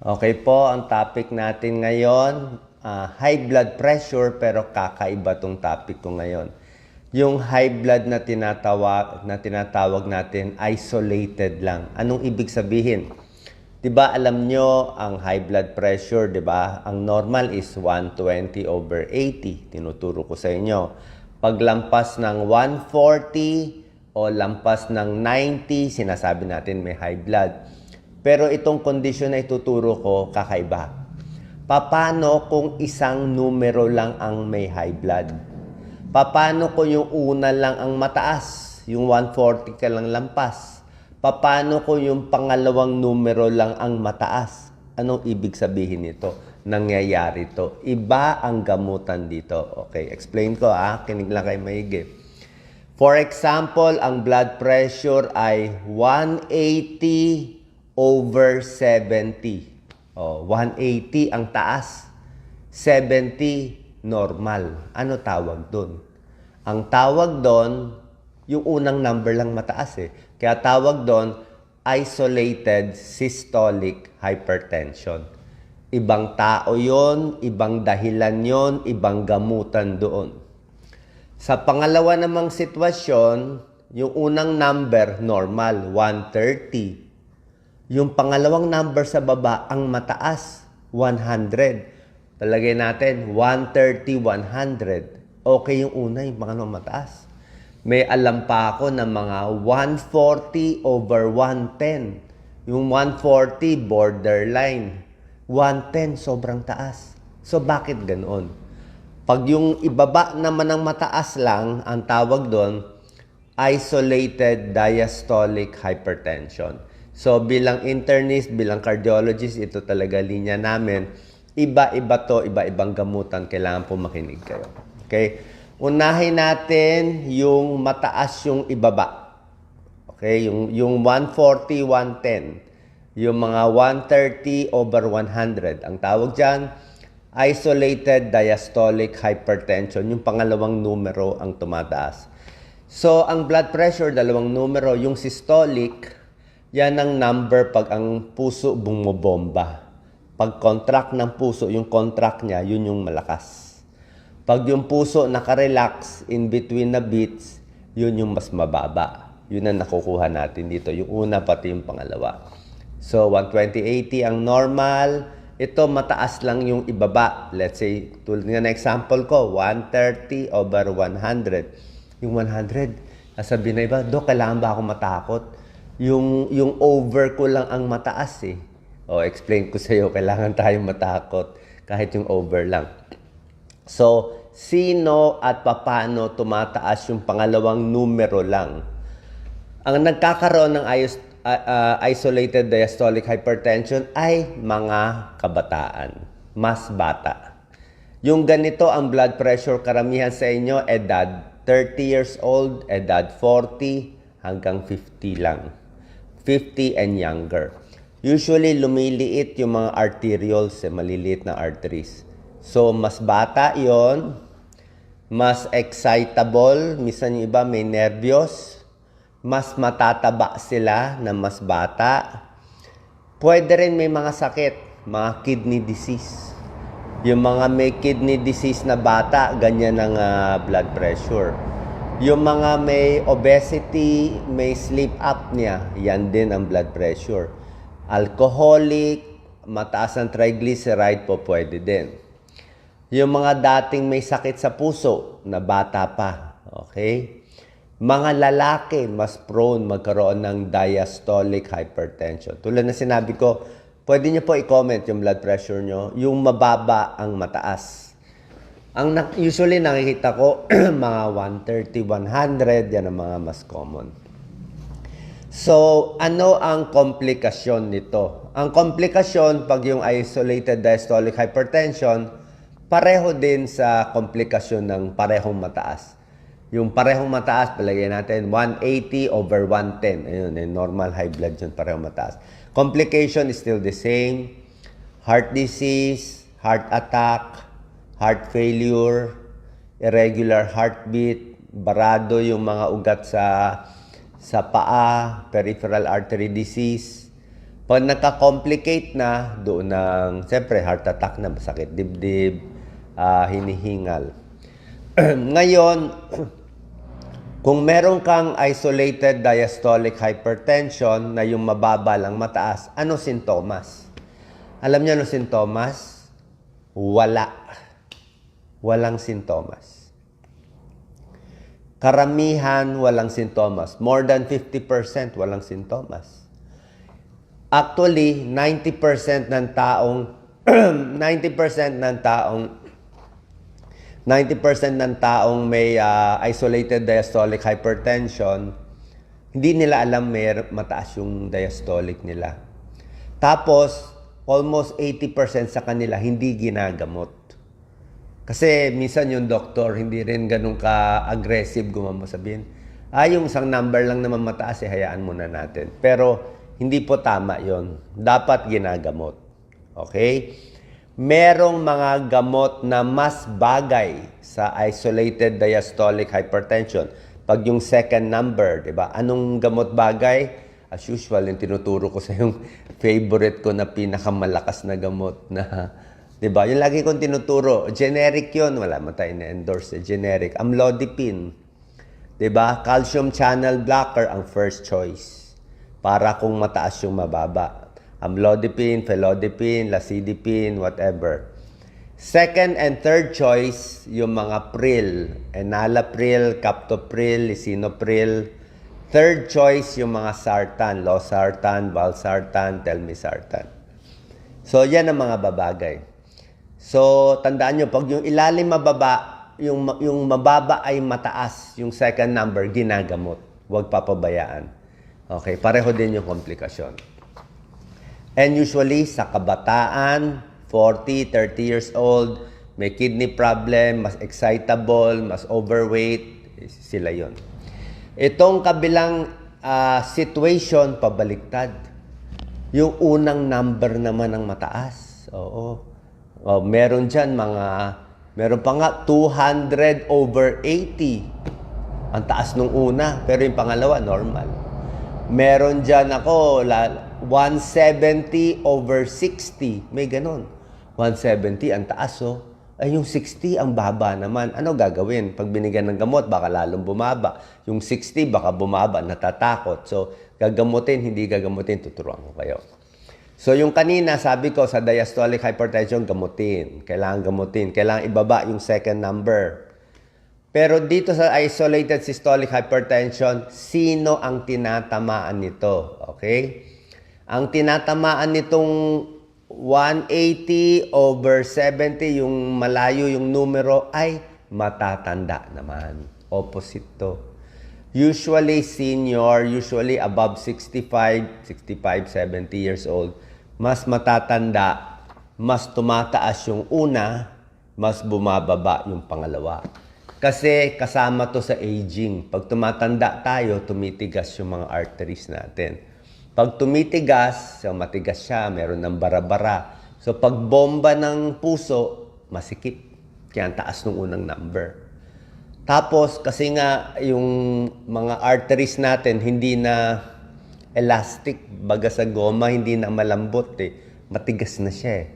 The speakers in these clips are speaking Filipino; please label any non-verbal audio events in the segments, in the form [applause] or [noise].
Okay po, ang topic natin ngayon, ah, high blood pressure pero kakaiba tong topic ko ngayon. Yung high blood na tinatawag, na tinatawag natin isolated lang. Anong ibig sabihin? 'Di ba alam nyo ang high blood pressure, 'di ba? Ang normal is 120 over 80. Tinuturo ko sa inyo. Paglampas ng 140 o lampas ng 90, sinasabi natin may high blood. Pero itong kondisyon na ituturo ko, kakaiba. Paano kung isang numero lang ang may high blood? Paano kung yung una lang ang mataas, yung 140 ka lang lampas? Paano kung yung pangalawang numero lang ang mataas? Anong ibig sabihin nito? Nangyayari to. Iba ang gamutan dito. Okay, explain ko ah. Kinig lang kayo maigi. For example, ang blood pressure ay 180 over 70. Oh, 180 ang taas. 70 normal. Ano tawag doon? Ang tawag doon, yung unang number lang mataas eh. Kaya tawag doon, isolated systolic hypertension. Ibang tao yon, ibang dahilan yon, ibang gamutan doon. Sa pangalawa namang sitwasyon, yung unang number, normal, 130. Yung pangalawang number sa baba, ang mataas, 100. Palagay natin, 130, 100. Okay yung una, yung pangalawang mataas. May alam pa ako ng mga 140 over 110. Yung 140, borderline. 110, sobrang taas. So, bakit ganoon? Pag yung ibaba naman ng mataas lang, ang tawag doon, isolated diastolic hypertension. So bilang internist, bilang cardiologist, ito talaga linya namin. Iba-iba to, iba-ibang gamutan. Kailangan po makinig kayo. Okay? Unahin natin yung mataas yung ibaba. Okay? Yung, yung 140, 110. Yung mga 130 over 100. Ang tawag dyan, isolated diastolic hypertension. Yung pangalawang numero ang tumataas. So, ang blood pressure, dalawang numero. Yung systolic, yan ang number pag ang puso bumobomba. Pag contract ng puso, yung contract niya, yun yung malakas. Pag yung puso nakarelax in between the beats, yun yung mas mababa. Yun ang nakukuha natin dito. Yung una pati yung pangalawa. So, 120-80 ang normal. Ito, mataas lang yung ibaba. Let's say, tulad nga na example ko, 130 over 100 yung 100. Sasabihin na iba, Dok, kailangan ba ako matakot? Yung, yung over ko lang ang mataas eh. O, explain ko sa iyo, [laughs] kailangan tayong matakot kahit yung over lang. So, sino at papano tumataas yung pangalawang numero lang? Ang nagkakaroon ng ios, uh, uh, isolated diastolic hypertension ay mga kabataan, mas bata. Yung ganito ang blood pressure karamihan sa inyo edad 30 years old, edad 40 hanggang 50 lang. 50 and younger. Usually lumiliit yung mga arterioles, eh, maliliit na arteries. So mas bata 'yon, mas excitable, minsan yung iba may nervyos, mas matataba sila na mas bata. Pwede rin may mga sakit, mga kidney disease. Yung mga may kidney disease na bata, ganyan ang uh, blood pressure. Yung mga may obesity, may sleep apnea, yan din ang blood pressure. Alcoholic, mataas ang triglyceride po pwede din. Yung mga dating may sakit sa puso na bata pa, okay? Mga lalaki mas prone magkaroon ng diastolic hypertension. Tulad na sinabi ko, pwede niyo po i-comment yung blood pressure nyo, yung mababa ang mataas. Ang usually nakikita ko, [clears throat] mga 130, 100, yan ang mga mas common. So, ano ang komplikasyon nito? Ang komplikasyon pag yung isolated diastolic hypertension, pareho din sa komplikasyon ng parehong mataas. Yung parehong mataas, palagay natin 180 over 110. Ayun, eh, normal high blood yun, parehong mataas. Complication is still the same. Heart disease, heart attack, heart failure, irregular heartbeat, barado yung mga ugat sa sa paa, peripheral artery disease. Pag nagka-complicate na, doon ng, siyempre, heart attack na, sakit dibdib, ah, hinihingal. [clears throat] Ngayon, [clears throat] kung meron kang isolated diastolic hypertension na yung mababa lang mataas, ano sintomas? Alam niyo ano sintomas? Wala. Walang sintomas. Karamihan walang sintomas. More than 50% walang sintomas. Actually, 90% ng taong [clears throat] 90% ng taong 90% ng taong may ah, isolated diastolic hypertension, hindi nila alam may mataas yung diastolic nila. Tapos, almost 80% sa kanila hindi ginagamot. Kasi minsan yung doktor hindi rin ganun ka-aggressive gumamo sabihin, ah, yung isang number lang naman mataas, eh, hayaan muna natin. Pero hindi po tama yon. Dapat ginagamot. Okay? Merong mga gamot na mas bagay sa isolated diastolic hypertension. Pag yung second number, di ba? Anong gamot bagay? As usual, yung tinuturo ko sa yung [laughs] favorite ko na pinakamalakas na gamot na, di ba? Yung lagi kong tinuturo, generic yun. Wala mo tayo na-endorse, eh. generic. Amlodipine. Di ba? Calcium channel blocker ang first choice. Para kung mataas yung mababa. Amlodipine, felodipine, lacidipine, whatever. Second and third choice, yung mga pril. Enalapril, captopril, lisinopril. Third choice, yung mga sartan. Losartan, valsartan, telmisartan. So, yan ang mga babagay. So, tandaan nyo, pag yung ilalim mababa, yung, yung mababa ay mataas, yung second number, ginagamot. Huwag papabayaan. Okay, pareho din yung komplikasyon. And usually, sa kabataan, 40, 30 years old, may kidney problem, mas excitable, mas overweight, sila yon. Itong kabilang ah, situation, pabaliktad. Yung unang number naman ang mataas. Oo. Oh, meron dyan mga, meron pa nga 200 over 80. Ang taas nung una, pero yung pangalawa, normal. Meron dyan ako, la- 170 over 60. May ganon. 170, ang taas oh. Ay, yung 60, ang baba naman. Ano gagawin? Pag binigyan ng gamot, baka lalong bumaba. Yung 60, baka bumaba, natatakot. So, gagamutin, hindi gagamutin, tuturuan ko kayo. So, yung kanina, sabi ko, sa diastolic hypertension, gamutin. Kailangan gamutin. Kailangan ibaba yung second number. Pero dito sa isolated systolic hypertension, sino ang tinatamaan nito? Okay? Ang tinatamaan nitong 180 over 70, yung malayo yung numero, ay matatanda naman. Opposite to. Usually senior, usually above 65, 65, 70 years old, mas matatanda, mas tumataas yung una, mas bumababa yung pangalawa. Kasi kasama to sa aging. Pag tumatanda tayo, tumitigas yung mga arteries natin. Pag tumitigas, so matigas siya, meron ng bara-bara. So pag bomba ng puso, masikip. Kaya ang taas ng unang number. Tapos, kasi nga, yung mga arteries natin, hindi na elastic, baga sa goma, hindi na malambot eh. Matigas na siya eh.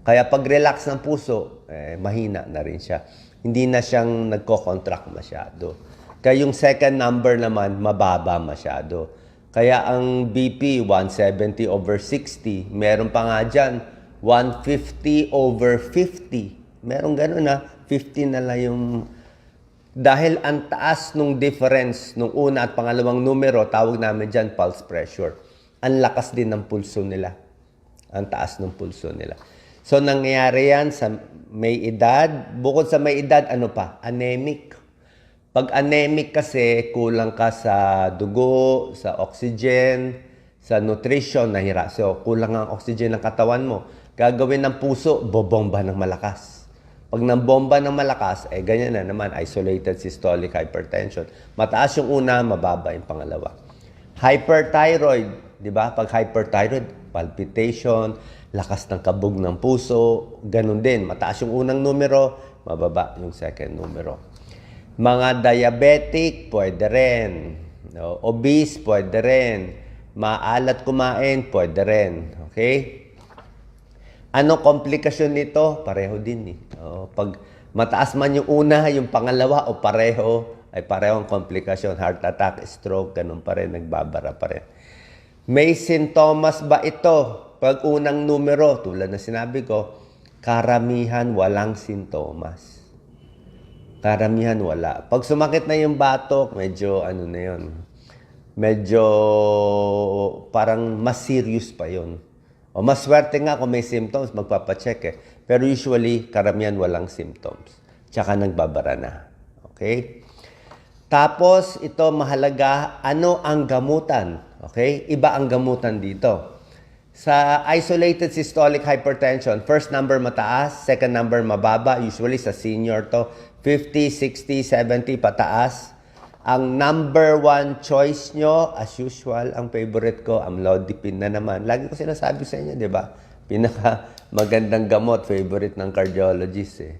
Kaya pag relax ng puso, eh, mahina na rin siya. Hindi na siyang nagko-contract masyado. Kaya yung second number naman, mababa masyado. Kaya ang BP, 170 over 60. Meron pa nga dyan, 150 over 50. Meron ganun na, 50 na lang yung... Dahil ang taas nung difference nung una at pangalawang numero, tawag namin dyan pulse pressure. Ang lakas din ng pulso nila. Ang taas ng pulso nila. So, nangyayari yan sa may edad. Bukod sa may edad, ano pa? Anemic. Pag anemic kasi, kulang ka sa dugo, sa oxygen, sa nutrition, nahira. So, kulang ang oxygen ng katawan mo. Gagawin ng puso, bobomba ng malakas. Pag nang bomba ng malakas, eh ganyan na naman, isolated systolic hypertension. Mataas yung una, mababa yung pangalawa. Hyperthyroid, di ba? Pag hyperthyroid, palpitation, lakas ng kabog ng puso, ganun din. Mataas yung unang numero, mababa yung second numero. Mga diabetic, pwede rin. No? Obese, pwede rin. Maalat kumain, pwede rin. Okay? Ano komplikasyon nito? Pareho din eh. Oo, pag mataas man yung una, yung pangalawa o pareho, ay parehong komplikasyon. Heart attack, stroke, ganun pa rin, nagbabara pa rin. May sintomas ba ito? Pag unang numero, tulad na sinabi ko, karamihan walang sintomas. Karamihan wala. Pag sumakit na yung batok, medyo ano na yun. Medyo parang mas serious pa yun. O mas swerte nga kung may symptoms, magpapacheck eh. Pero usually, karamihan walang symptoms. Tsaka nagbabara na. Okay? Tapos, ito mahalaga, ano ang gamutan? Okay? Iba ang gamutan dito. Sa isolated systolic hypertension, first number mataas, second number mababa. Usually sa senior to, 50, 60, 70 pataas. Ang number one choice nyo, as usual, ang favorite ko, amlodipine na naman. Lagi ko sinasabi sa inyo, di ba? Pinaka magandang gamot, favorite ng cardiologist eh.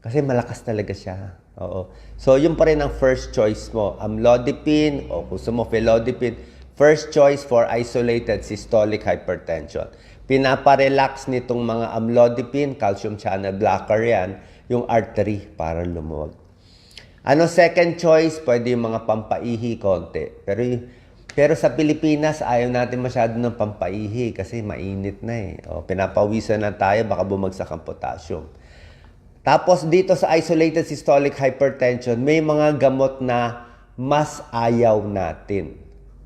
Kasi malakas talaga siya. Oo. So, yun pa rin ang first choice mo. Amlodipine o gusto mo felodipine, first choice for isolated systolic hypertension. Pinaparelax nitong mga amlodipine, calcium channel blocker yan, yung artery para lumuwag. Ano second choice? Pwede yung mga pampaihi konti. Pero, pero sa Pilipinas, ayaw natin masyado ng pampaihi kasi mainit na eh. O, pinapawisan na tayo, baka bumagsak ang potassium. Tapos dito sa isolated systolic hypertension, may mga gamot na mas ayaw natin.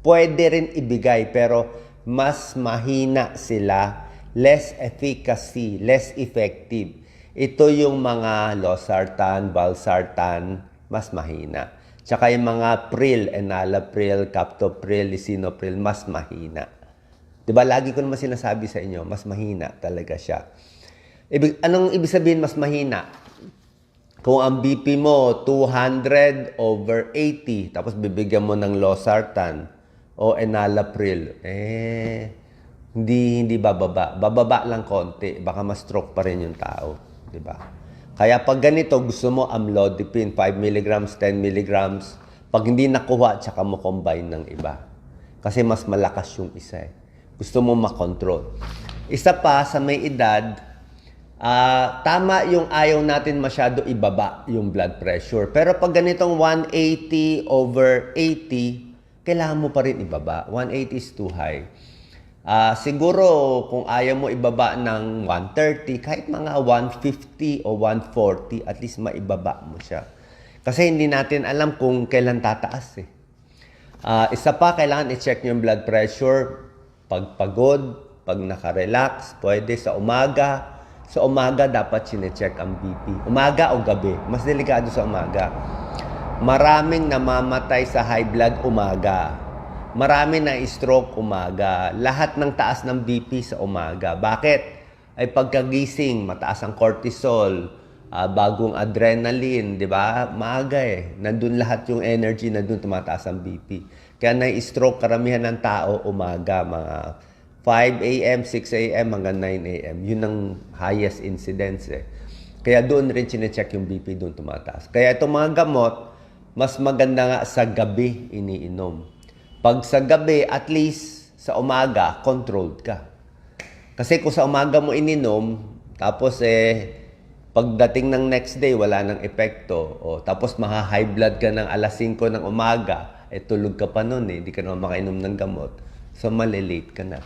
Pwede rin ibigay pero mas mahina sila, less efficacy, less effective. Ito yung mga losartan, valsartan, mas mahina. Tsaka yung mga pril, enalapril, captopril, lisinopril, mas mahina. ba? Lagi ko naman sinasabi sa inyo, mas mahina talaga siya. Ibig, anong ibig sabihin mas mahina? Kung ang BP mo 200 over 80, tapos bibigyan mo ng losartan o enalapril, eh, hindi, hindi bababa. Bababa lang konti. Baka ma-stroke pa rin yung tao. Ba? Kaya pag ganito, gusto mo amlodipine, 5 mg, 10 mg. Pag hindi nakuha, tsaka mo combine ng iba. Kasi mas malakas yung isa eh. Gusto mo makontrol. Isa pa, sa may edad, ah, tama yung ayaw natin masyado ibaba yung blood pressure. Pero pag ganitong 180 over 80, kailangan mo pa rin ibaba. 180 is too high. Ah, siguro kung ayaw mo ibaba ng 130, kahit mga 150 o 140, at least maibaba mo siya. Kasi hindi natin alam kung kailan tataas eh. Ah, isa pa, kailangan i-check yung blood pressure. Pag pagod, pag nakarelax, pwede sa umaga. Sa umaga, dapat sinecheck ang BP. Umaga o gabi. Mas delikado sa umaga. Maraming namamatay sa high blood umaga. Marami na stroke umaga. Lahat ng taas ng BP sa umaga. Bakit? Ay pagkagising, mataas ang cortisol, ah, bagong adrenaline, di ba? Maaga eh. Nandun lahat yung energy, nandun tumataas ang BP. Kaya na-stroke karamihan ng tao umaga, mga 5 a.m., 6 a.m. hanggang 9 a.m. Yun ang highest incidence eh. Kaya doon rin chinecheck yung BP, doon tumataas. Kaya itong mga gamot, mas maganda nga sa gabi iniinom. Pag sa gabi, at least sa umaga, controlled ka. Kasi kung sa umaga mo ininom, tapos eh, pagdating ng next day, wala nang epekto. O, tapos maha-high blood ka ng alas 5 ng umaga, eh tulog ka pa nun eh, hindi ka naman makainom ng gamot. So malilate ka na.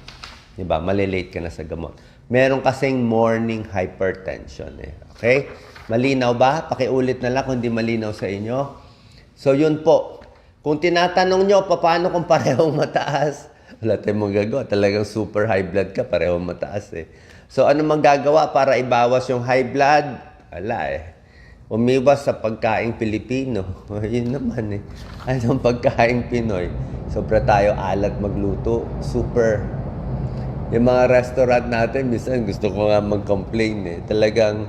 Ba? Malilate ka na sa gamot. Meron kasing morning hypertension eh. Okay? Malinaw ba? Pakiulit na lang kung hindi malinaw sa inyo. So yun po. Kung tinatanong nyo, paano kung parehong mataas? Wala tayong magagawa. Talagang super high blood ka, parehong mataas eh. So ano magagawa para ibawas yung high blood? Wala eh. Umiwas sa pagkaing Pilipino. [laughs] Yun naman eh. Anong pagkaing Pinoy? Sobra tayo alat magluto. Super. Yung mga restaurant natin, minsan gusto ko nga mag-complain eh. Talagang,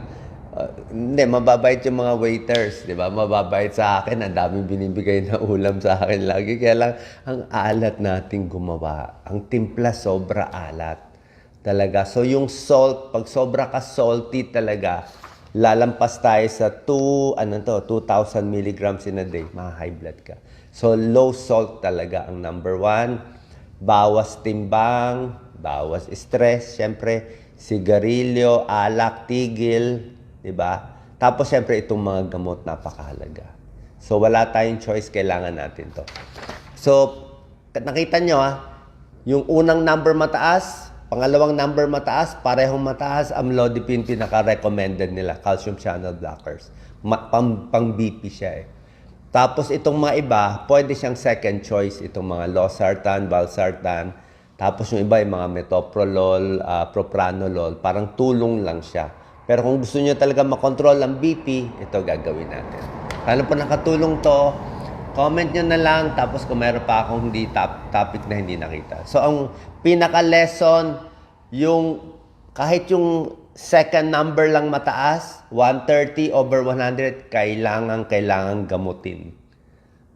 hindi, mababait yung mga waiters, di ba? Mababait sa akin, ang daming binibigay na ulam sa akin lagi. Kaya lang, ang alat nating gumawa. Ang timpla sobra alat. Talaga. So, yung salt, pag sobra ka salty talaga, lalampas tayo sa 2, ano to, 2,000 milligrams in a day, ma-high blood ka. So, low salt talaga ang number one. bawas timbang, bawas stress, syempre, sigarilyo, alak, tigil, di ba? Tapos syempre itong mga gamot napakahalaga. So wala tayong choice, kailangan natin to. So, nakita nyo ah, yung unang number mataas, pangalawang number mataas, parehong mataas, amlodipine pinaka-recommended nila, calcium channel blockers. Ma- pang, pang BP siya eh. Tapos itong mga iba, pwede siyang second choice, itong mga losartan, valsartan. Tapos yung iba, yung mga metoprolol, ah, propranolol, parang tulong lang siya. Pero kung gusto niyo talaga makontrol ang BP, ito gagawin natin. Paano po nakatulong to? Comment nyo na lang, tapos kung meron pa akong hindi top, topic na hindi nakita. So, ang pinaka-lesson, yung kahit yung second number lang mataas, 130 over 100, kailangan, kailangan gamutin.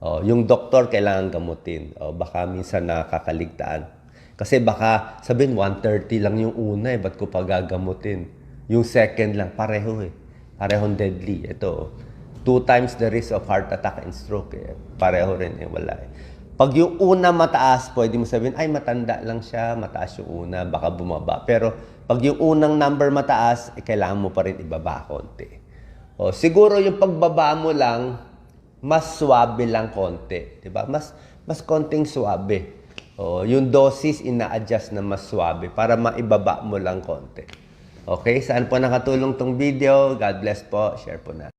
Oh, yung doktor kailangan gamutin. Oh, baka minsan nakakaligtaan. Kasi baka sabihin 130 lang yung una eh, ba't ko pa gagamutin? Yung second lang, pareho eh. Parehong deadly. Ito, two times the risk of heart attack and stroke eh. Pareho rin eh, wala eh. Pag yung una mataas, pwede mo sabihin, ay matanda lang siya, mataas yung una, baka bumaba. Pero pag yung unang number mataas, eh, kailangan mo pa rin ibaba konti. O, siguro yung pagbaba mo lang, mas swabe lang konti. 'di ba? Mas, mas konting swabe. O, yung dosis, ina-adjust na mas swabe para maibaba mo lang konti. Okay? Saan po nakatulong tong video? God bless po. Share po natin.